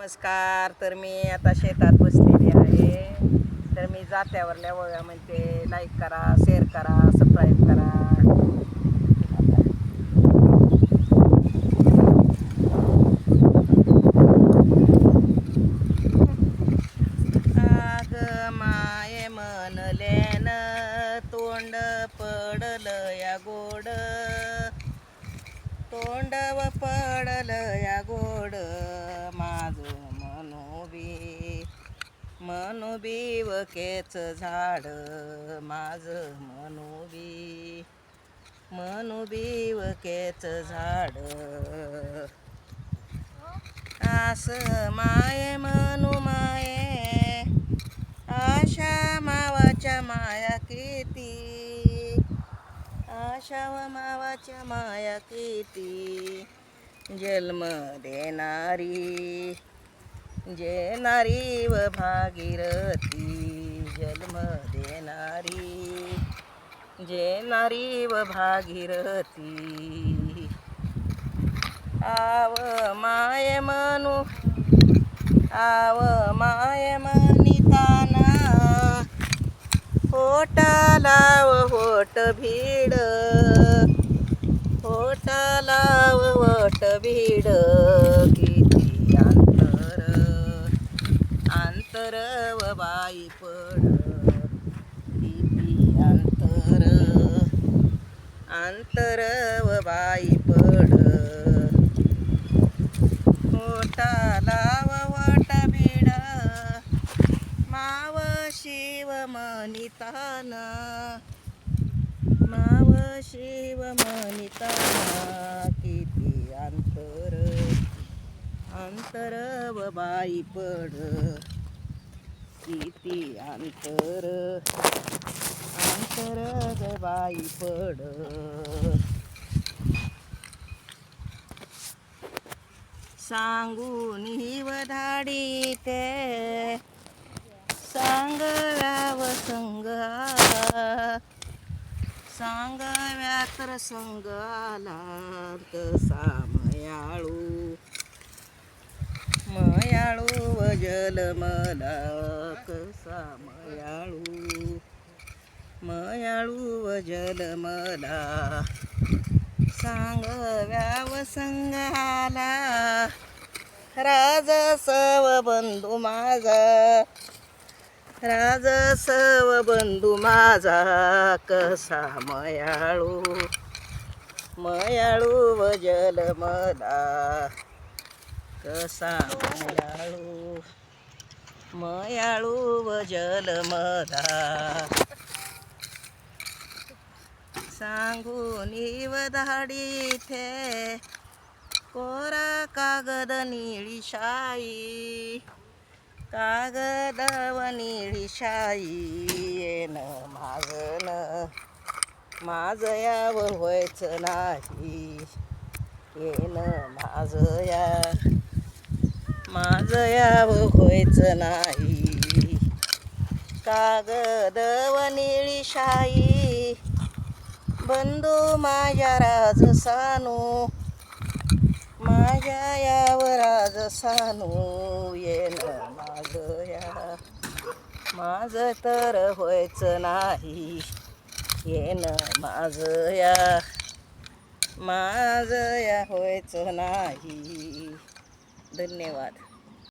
नमस्कार तर मी आता शेतात बसलेली आहे. तर मी जात्यावरल्या वळ्या म्हणते लाईक करा शेअर करा सबस्क्राईब करा. आग माये तोंड पडल या गोड. तोंड पडल या गोड माझ मनोबी मनोबी वकेच झाड माझ मनोबी. मनोबी वकेच झाड. आस माये मनू माये आशा मावाच्या माया किती. आशा व मावाच्या माया किती. जन्म देणारी. जेनारी व भागीरथी जन्म देणारी जेनारी व भागीरथी आव माय मनू आव माय मनिताना. होटा लाव होट भीड. होट लाव होट भीड किती अंतर अंतर बाई पड. किती अंतर अंतर. व बाई पड. मोठा लाव वाट भिड माव शिव मनिताना. माव शिव मनिताना. किती अंतर अंतर. व बाई पड. किती अंतर? अंतर ग बाई पड. सांगून ही वधाडी ते सांगव्याव संग. सांगव्या तर संग आला कसा मयाळू मयाळू. मला कसा मयाळू मयाळू वजल जल मला. सांग संघाला राज सव बंधू माझा. राज सव बंधू माझा कसा मयाळू मयाळू वजल जल मला. कसा मयाळू. मयाळू व जलमदा सांगून धाडी थे कोरा कागद निळी शाई. कागद व निळी शाई येन मागन माझ याव व्हायचं नाही. येन माझ या माझ याव होयचं नाही. कागद व निळी शाई बंधू माझ्या राज सानू माझ्या यावर राज सानू येन माझ या. माझ तर व्हायचं नाही येन माझ या. माझ या व्हायचं नाही. धन्यवाद.